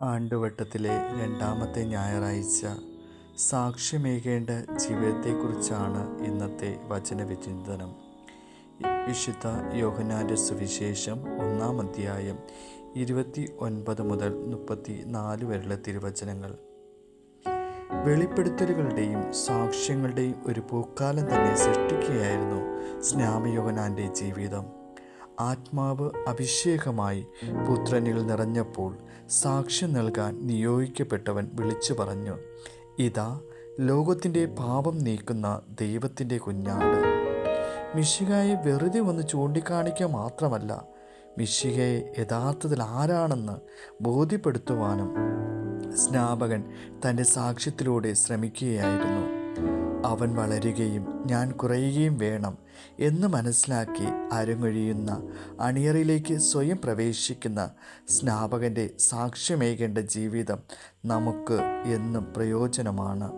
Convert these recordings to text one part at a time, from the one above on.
ആണ്ടുവട്ടത്തിലെ രണ്ടാമത്തെ ഞായറാഴ്ച സാക്ഷ്യമേകേണ്ട ജീവിതത്തെക്കുറിച്ചാണ് ഇന്നത്തെ വചനവിചിന്തനം. വിശുദ്ധ യോഹനാന്റെ സുവിശേഷം ഒന്നാം അധ്യായം ഇരുപത്തി ഒൻപത് മുതൽ മുപ്പത്തി നാല് വരെയുള്ള തിരുവചനങ്ങൾ. വെളിപ്പെടുത്തലുകളുടെയും സാക്ഷ്യങ്ങളുടെയും ഒരു പൂക്കാലം തന്നെ സൃഷ്ടിക്കുകയായിരുന്നു സ്നാമയോഹനാന്റെ ജീവിതം. ആത്മാവ് അഭിഷേകമായി പുത്രനിൽ നിറഞ്ഞപ്പോൾ സാക്ഷ്യം നൽകാൻ നിയോഗിക്കപ്പെട്ടവൻ വിളിച്ചു പറഞ്ഞു ഇതാ ലോകത്തിന്റെ പാപം നീക്കുന്ന ദൈവത്തിന്റെ കുഞ്ഞാട്. മിശികയെ വെറുതെ ഒന്ന് ചൂണ്ടിക്കാണിക്കുക മാത്രമല്ല മിശികയെ യഥാർത്ഥത്തിൽ ആരാണെന്ന് ബോധ്യപ്പെടുത്തുവാനും സ്നാപകൻ തന്റെ സാക്ഷ്യത്തിലൂടെ ശ്രമിക്കുകയായിരുന്നു. അവൻ വളരുകയും ഞാൻ കുറയുകയും വേണം എന്ന് മനസ്സിലാക്കി അരങ്ങൊഴിയുന്ന അണിയറിലേക്ക് സ്വയം പ്രവേശിക്കുന്ന സ്നാപകന്റെ സാക്ഷ്യമേകേണ്ട ജീവിതം നമുക്ക് എന്നും പ്രയോജനമാണ്.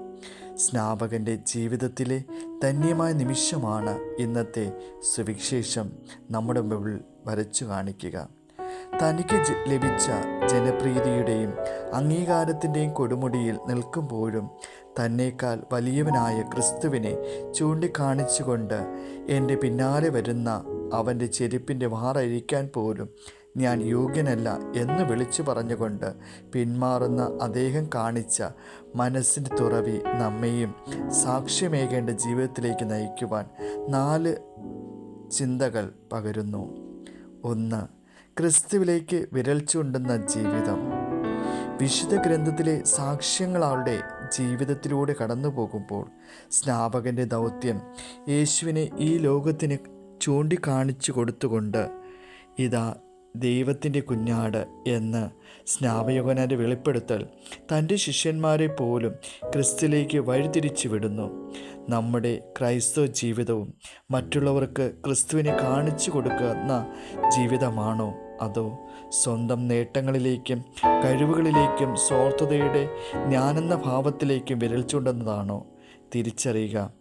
സ്നാപകന്റെ ജീവിതത്തിലെ ധന്യമായ നിമിഷമാണ് ഇന്നത്തെ സുവിശേഷം നമ്മുടെ മുമ്പിൽ വരച്ചു കാണിക്കുക. തനിക്ക് ലഭിച്ച ജനപ്രീതിയുടെയും അംഗീകാരത്തിന്റെയും കൊടുമുടിയിൽ നിൽക്കുമ്പോഴും തന്നേക്കാൾ വലിയവനായ ക്രിസ്തുവിനെ ചൂണ്ടിക്കാണിച്ചുകൊണ്ട് എന്റെ പിന്നാലെ വരുന്ന അവന്റെ ചെരുപ്പിന്റെ വാറഴിക്കാൻ പോലും ഞാൻ യോഗ്യനല്ല എന്ന് വിളിച്ചു പറഞ്ഞുകൊണ്ട് പിന്മാറുന്ന അദ്ദേഹം കാണിച്ച മനസ്സിന്റെ തുറവി നമ്മെയും സാക്ഷ്യമേകേണ്ട ജീവിതത്തിലേക്ക് നയിക്കുവാൻ നാല് ചിന്തകൾ പകരുന്നു. ഒന്ന് ക്രിസ്തുവിലേക്ക് വിരൽ ചൂണ്ടുന്ന ജീവിതം. വിശുദ്ധ ഗ്രന്ഥത്തിലെ സാക്ഷ്യങ്ങളാളുടെ ജീവിതത്തിലൂടെ കടന്നു പോകുമ്പോൾ സ്നാപകന്റെ ദൗത്യം യേശുവിനെ ഈ ലോകത്തിന് ചൂണ്ടിക്കാണിച്ചു കൊടുത്തുകൊണ്ട് ഇതാ ദൈവത്തിന്റെ കുഞ്ഞാട് എന്ന് സ്നാപയോഗനാന്റെ വെളിപ്പെടുത്തൽ തന്റെ ശിഷ്യന്മാരെ പോലും ക്രിസ്തുലേക്ക് വഴിതിരിച്ചു വിടുന്നു. നമ്മുടെ ക്രൈസ്തവ ജീവിതവും മറ്റുള്ളവർക്ക് ക്രിസ്തുവിനെ കാണിച്ചു കൊടുക്കുന്ന ജീവിതമാണോ അതോ സ്വന്തം നേട്ടങ്ങളിലേക്കും കഴിവുകളിലേക്കും സ്വാർത്ഥതയുടെ ഞാനെന്ന ഭാവത്തിലേക്കും വിരൽ ചൂണ്ടുന്നതാണോ? തിരിച്ചറിയുക.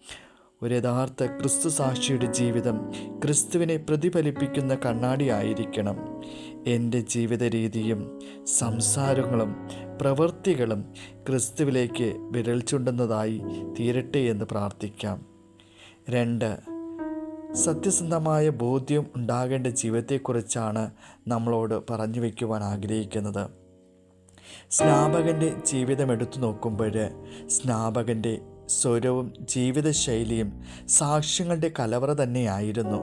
ഒരു യഥാർത്ഥ ക്രിസ്തു സാക്ഷിയുടെ ജീവിതം ക്രിസ്തുവിനെ പ്രതിഫലിപ്പിക്കുന്ന കണ്ണാടിയായിരിക്കണം എന്റെ ജീവിത രീതിയും സംസാരങ്ങളും പ്രവൃത്തികളും ക്രിസ്തുവിലേക്ക് വിരൽ ചൂണ്ടുന്നതായി തീരട്ടെ എന്ന് പ്രാർത്ഥിക്കാം. രണ്ട് സത്യസന്ധമായ ബോധ്യം ഉണ്ടാകേണ്ട ജീവിതത്തെക്കുറിച്ചാണ് നമ്മളോട് പറഞ്ഞു വയ്ക്കുവാൻ ആഗ്രഹിക്കുന്നത്. സ്നാപകന്റെ ജീവിതം എടുത്തു നോക്കുമ്പോൾ സ്നാപകന്റെ സ്വരവും ജീവിതശൈലിയും സാക്ഷ്യങ്ങളുടെ കലവറ തന്നെയായിരുന്നു.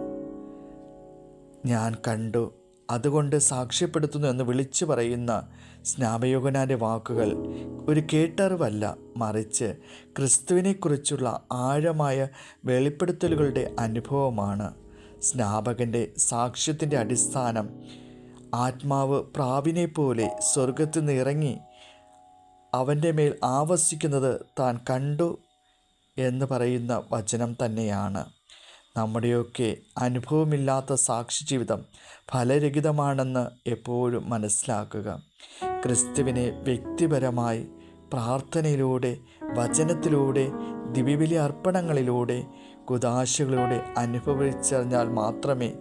ഞാൻ കണ്ടു അതുകൊണ്ട് സാക്ഷ്യപ്പെടുത്തുന്നു എന്ന് വിളിച്ചു പറയുന്ന സ്നാപയോഗനാന്റെ വാക്കുകൾ ഒരു കേട്ടറിവല്ല മറിച്ച് ക്രിസ്തുവിനെക്കുറിച്ചുള്ള ആഴമായ വെളിപ്പെടുത്തലുകളുടെ അനുഭവമാണ്. സ്നാപകന്റെ സാക്ഷ്യത്തിന്റെ അടിസ്ഥാനം ആത്മാവ് പ്രാവിനെ പോലെ സ്വർഗത്തിൽ നിന്ന് ഇറങ്ങി അവന്റെ മേൽ ആവസിക്കുന്നത് താൻ കണ്ടു എന്ന് പറയുന്ന വചനം തന്നെയാണ്. നമ്മുടെയൊക്കെ അനുഭവമില്ലാത്ത സാക്ഷി ജീവിതം ഫലരഹിതമാണെന്ന് എപ്പോഴും മനസ്സിലാക്കുക. ക്രിസ്തുവിനെ വ്യക്തിപരമായി പ്രാർത്ഥനയിലൂടെ വചനത്തിലൂടെ ദിവ്യബലി അർപ്പണങ്ങളിലൂടെ കുതാശകളിലൂടെ അനുഭവിച്ചറിഞ്ഞാൽ മാത്രമേ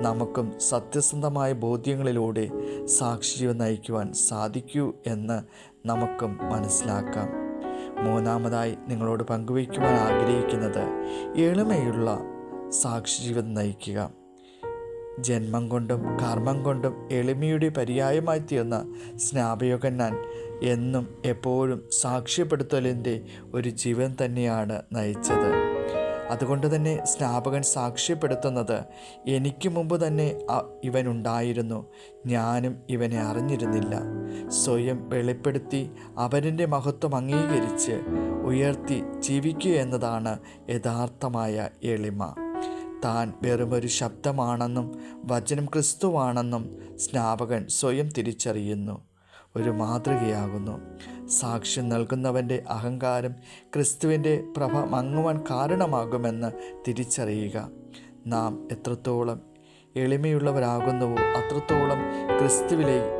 നമുക്കും സത്യസന്ധമായ ബോധ്യങ്ങളിലൂടെ സാക്ഷിജീവൻ നയിക്കുവാൻ സാധിക്കൂ എന്ന് നമുക്കും മനസ്സിലാക്കാം. മൂന്നാമതായി നിങ്ങളോട് പങ്കുവയ്ക്കുവാൻ ആഗ്രഹിക്കുന്നത് എളിമയുള്ള സാക്ഷിജീവിതം നയിക്കുക. ജന്മം കൊണ്ടും കർമ്മം കൊണ്ടും എളിമയുടെ പര്യായമായി തീർന്ന സ്നാപയോഗന്നാൻ എന്നും എപ്പോഴും സാക്ഷ്യപ്പെടുത്തലിന്റെ ഒരു ജീവൻ തന്നെയാണ് നയിച്ചത്. അതുകൊണ്ട് തന്നെ സ്നാപകൻ സാക്ഷ്യപ്പെടുത്തുന്നത് എനിക്ക് മുമ്പ് തന്നെ ഇവൻ ഉണ്ടായിരുന്നു. ഞാനും ഇവനെ അറിഞ്ഞിരുന്നില്ല. സ്വയം വെളിപ്പെടുത്തി അവരിന്റെ മഹത്വം അംഗീകരിച്ച് ഉയർത്തി ജീവിക്കുക എന്നതാണ് യഥാർത്ഥമായ എളിമ. താൻ വെറുമൊരു ശബ്ദമാണെന്നും വചനം ക്രിസ്തുവാണെന്നും സ്നാപകൻ സ്വയം തിരിച്ചറിയുന്നു. ഒരു മാതൃകയാകുന്നു. സാക്ഷ്യം നൽകുന്നവന്റെ അഹങ്കാരം ക്രിസ്തുവിന്റെ പ്രഭ മങ്ങുവാൻ കാരണമാകുമെന്ന് തിരിച്ചറിയുക. നാം എത്രത്തോളം എളിമയുള്ളവരാകുന്നുവോ അത്രത്തോളം ക്രിസ്തുവിലേക്ക്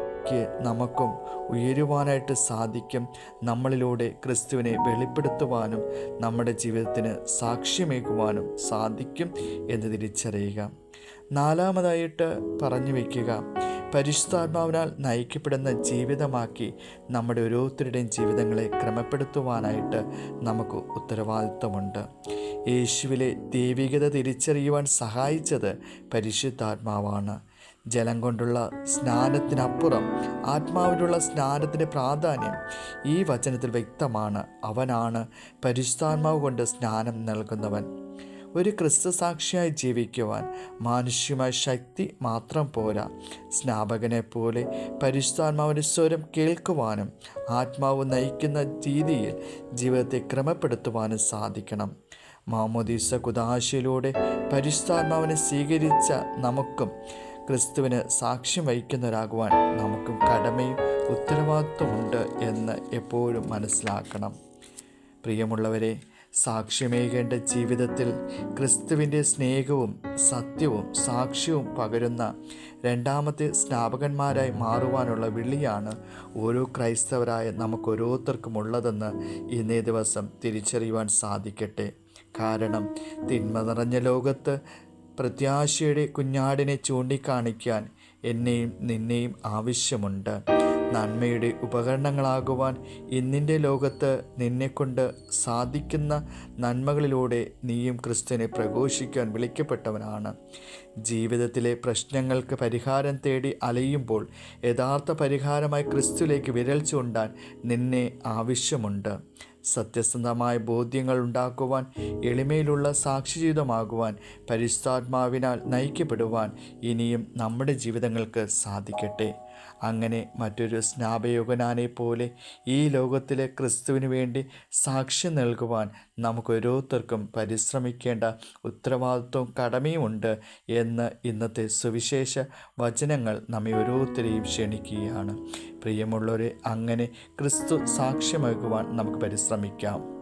നമുക്കും ഉയരുവാനായിട്ട് സാധിക്കും. നമ്മളിലൂടെ ക്രിസ്തുവിനെ വെളിപ്പെടുത്തുവാനും നമ്മുടെ ജീവിതത്തിന് സാക്ഷ്യമേകുവാനും സാധിക്കും എന്ന് തിരിച്ചറിയുക. നാലാമതായിട്ട് പറഞ്ഞു വയ്ക്കുക പരിശുദ്ധാത്മാവിനാൽ നയിക്കപ്പെടുന്ന ജീവിതമാക്കി നമ്മുടെ ഓരോരുത്തരുടെയും ജീവിതങ്ങളെ ക്രമപ്പെടുത്തുവാനായിട്ട് നമുക്ക് ഉത്തരവാദിത്വമുണ്ട്. യേശുവിലെ ദൈവികത തിരിച്ചറിയുവാൻ സഹായിച്ചത് പരിശുദ്ധാത്മാവാണ്. ജലം കൊണ്ടുള്ള സ്നാനത്തിനപ്പുറം ആത്മാവിനുള്ള സ്നാനത്തിന്റെ പ്രാധാന്യം ഈ വചനത്തിൽ വ്യക്തമാണ്. അവനാണ് പരിശുദ്ധാത്മാവ് കൊണ്ട് സ്നാനം നൽകുന്നവൻ. ഒരു ക്രിസ്തു സാക്ഷിയായി ജീവിക്കുവാൻ മാനുഷ്യമായ ശക്തി മാത്രം പോരാ. സ്നാപകനെ പോലെ പരിശുദ്ധാത്മാവിന്റെ സ്വരം കേൾക്കുവാനും ആത്മാവ് നയിക്കുന്ന രീതിയിൽ ജീവിതത്തെ ക്രമപ്പെടുത്തുവാനും സാധിക്കണം. മാമോദീസ കുദാശയിലൂടെ പരിശുദ്ധാത്മാവിനെ സ്വീകരിച്ച നമുക്കും ക്രിസ്തുവിന് സാക്ഷ്യം വഹിക്കുന്നവരാകുവാൻ നമുക്കും കടമയും ഉത്തരവാദിത്വമുണ്ട് എന്ന് എപ്പോഴും മനസ്സിലാക്കണം. പ്രിയമുള്ളവരെ സാക്ഷ്യമേകേണ്ട ജീവിതത്തിൽ ക്രിസ്തുവിന്റെ സ്നേഹവും സത്യവും സാക്ഷ്യവും പകരുന്ന രണ്ടാമത്തെ സ്നാപകന്മാരായി മാറുവാനുള്ള വിളിയാണ് ഓരോ ക്രൈസ്തവരായ നമുക്ക് ഓരോരുത്തർക്കും ഉള്ളതെന്ന് ഇന്നേ ദിവസം തിരിച്ചറിയുവാൻ സാധിക്കട്ടെ. കാരണം തിന്മ നിറഞ്ഞ ലോകത്ത് പ്രത്യാശയുടെ കുഞ്ഞാടിനെ ചൂണ്ടിക്കാണിക്കാൻ എന്നെയും നിന്നെയും ആവശ്യമുണ്ട്. നന്മയുടെ ഉപകരണങ്ങളാകുവാൻ ഇന്നിന്റെ ലോകത്ത് നിന്നെക്കൊണ്ട് സാധിക്കുന്ന നന്മകളിലൂടെ നീയും ക്രിസ്തുവിനെ പ്രഘോഷിക്കാൻ വിളിക്കപ്പെട്ടവനാണ്. ജീവിതത്തിലെ പ്രശ്നങ്ങൾക്ക് പരിഹാരം തേടി അലയുമ്പോൾ യഥാർത്ഥ പരിഹാരമായി ക്രിസ്തുവിലേക്ക് വിരൽ ചൂണ്ടാൻ നിന്നെ ആവശ്യമുണ്ട്. സത്യസന്ധമായ ബോധ്യങ്ങൾ ഉണ്ടാക്കുവാൻ എളിമയിലുള്ള സാക്ഷിജീവിതമാകുവാൻ പരിശുദ്ധാത്മാവിനാൽ നയിക്കപ്പെടുവാൻ ഇനിയും നമ്മുടെ ജീവിതങ്ങൾക്ക് സാധിക്കട്ടെ. അങ്ങനെ മറ്റൊരു സ്നാപയോഗനാനെ പോലെ ഈ ലോകത്തിലെ ക്രിസ്തുവിന് വേണ്ടി സാക്ഷ്യം നൽകുവാൻ നമുക്കോരോരുത്തർക്കും പരിശ്രമിക്കേണ്ട ഉത്തരവാദിത്വവും കടമയുമുണ്ട് എന്ന് ഇന്നത്തെ സുവിശേഷ വചനങ്ങൾ നമ്മെ ഓരോരുത്തരെയും ക്ഷണിക്കുകയാണ്. പ്രിയമുള്ളവരെ അങ്ങനെ ക്രിസ്തു സാക്ഷ്യമാകുവാൻ നമുക്ക് പരിശ്രമിക്കാം.